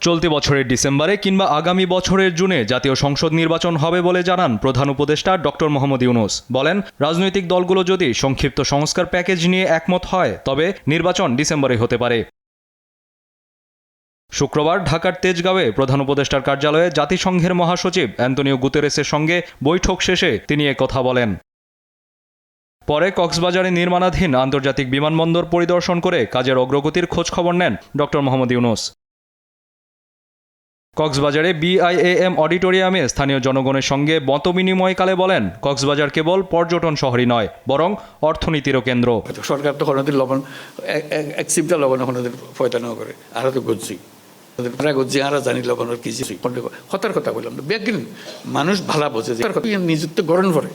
চলতি বছরের ডিসেম্বরে কিংবা আগামী বছরের জুনে জাতীয় সংসদ নির্বাচন হবে বলে জানান প্রধান উপদেষ্টা ডক্টর মোহাম্মদ ইউনুস। বলেন, রাজনৈতিক দলগুলো যদি সংক্ষিপ্ত সংস্কার প্যাকেজ নিয়ে একমত হয়, তবে নির্বাচন ডিসেম্বরে হতে পারে। শুক্রবার ঢাকার তেজগাঁওয়ে প্রধান উপদেষ্টার কার্যালয়ে জাতিসংঘের মহাসচিব অ্যান্তনিও গুতেরেসের সঙ্গে বৈঠক শেষে তিনি কথা বলেন। পরে কক্সবাজারে নির্মাণাধীন আন্তর্জাতিক বিমানবন্দর পরিদর্শন করে কাজের অগ্রগতির খোঁজ খবর নেন ডক্টর মোহাম্মদ ইউনুস। কক্সবাজারে বিআইএএম অডিটোরিয়ামে স্থানীয় জনগণের সঙ্গে মতবিনিময়কালে বলেন, কক্সবাজার কেবল পর্যটন শহরই নয়, বরং অর্থনীতিরও কেন্দ্র। সরকার তো কোনোদিন লবণ, এক- সিমটা লবণ কোনোদিন ফয়তানো করে, আর তো গজ্জি জানি লবণের কি হতার কথা বললাম ব্যাগিন মানুষ ভালা বোঝে যে নিযুক্ত গরণ করে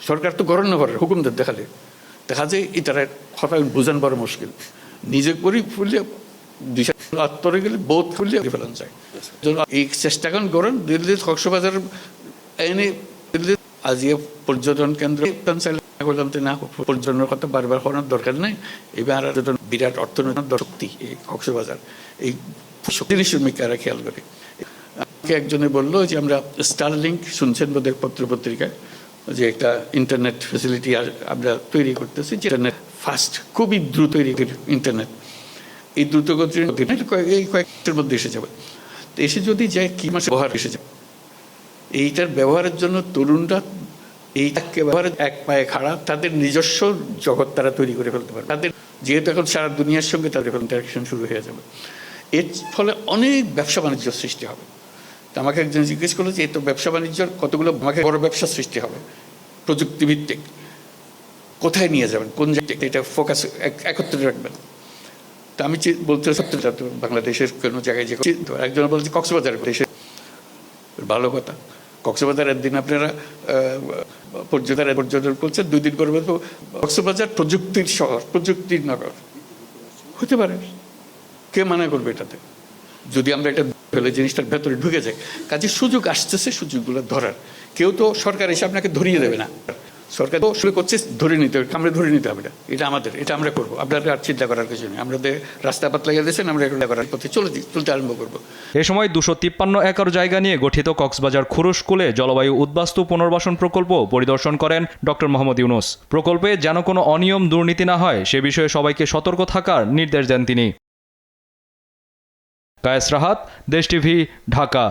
সরকার তো গরণ করে হুকুম দেন দেখালে। দেখা যায় এটার কথা বোঝান বড় মুশকিল। নিজে করি ফুলে আত্মরে গেলে বোধ ফুলে ফেলান যায়। এই করেন কক্সবাজার এনে পর্যটন কেন্দ্র। না পর্যটনের কথা বারবার দরকার এবার বিরাট অর্থনৈতিক শক্তি এই কক্সবাজার, এই খেয়াল করে। একজনে বলল যে আমরা স্টারলিংক শুনছেন বোধহয় পত্র পত্রিকায়, যে একটা ইন্টারনেট ফেসিলিটি আমরা তৈরি করতেছি যে ইন্টারনেট ফাস্ট খুবই দ্রুত ইন্টারনেট এই দ্রুত গতির মধ্যে না, এটা কয়েক- এই কয়েকটার মধ্যে এসে যাবে। তো এসে যদি যায় কি মাসে ব্যবহার এসে যাবে? এইটার ব্যবহারের জন্য তরুণরা এইটাকে ব্যবহারের এক পায়ে খাড়া তাদের নিজস্ব জগৎ তারা তৈরি করে ফেলতে পারে তাদের যেহেতু এখন সারা দুনিয়ার সঙ্গে তাদের ইন্টারাকশন শুরু হয়ে যাবে। এর ফলে অনেক ব্যবসা বাণিজ্য সৃষ্টি হবে। তো আমাকে একজন জিজ্ঞেস করল যে এই তো ব্যবসা বাণিজ্যর কতগুলো আমাকে বড় ব্যবসা সৃষ্টি হবে? প্রযুক্তিভিত্তিক। কোথায় নিয়ে যাবেন? কোন জায়গায়? এটা ফোকাস একত্রে রাখবেন। তা আমি বলতে সত্যি বাংলাদেশের কোনো জায়গায় যে একজন বলছে কক্সবাজার দেশে। ভালো কথা। কক্সবাজার একদিন আপনারা পর্যটন পর্যটন করছেন দুই দিন পরে তো কক্সবাজার প্রযুক্তির শহর, প্রযুক্তির নগর। হতে পারে। কে মানা করবে এটাতে? যদি আমরা এটা ফেলে জিনিসটার ভেতরে ঢুকে যাই, কাজে সুযোগ আসতেছে সুযোগগুলো ধরার। কেউ তো সরকার এসে আপনাকে ধরিয়ে দেবে না। সরকার তো শুরু করছে, ধরে নিতে হবে, আমরা ধরে নিতে হবে এটা। আমাদের, এটা আমরা করব। আপনাদের আর চিন্তা করার কিছু নেই। আমাদের রাস্তা পাত লাগিয়ে দিয়েছেন, আমরা এগুলো করার পথে চলে চলতে আরম্ভ করব। এ সময় দুশো তিপ্পান্ন একর জায়গা নিয়ে গঠিত কক্সবাজার খুরুশ কুলে জলবায়ু উদ্বাস্তু পুনর্বাসন প্রকল্প পরিদর্শন করেন ডক্টর মোহাম্মদ ইউনুস। প্রকল্পে যেন কোনো অনিয়ম, দুর্নীতি না হয়, সে বিষয়ে সবাইকে সতর্ক থাকার নির্দেশ দেন তিনি। কায়েস রাহাত, দেশ টিভি, ঢাকা।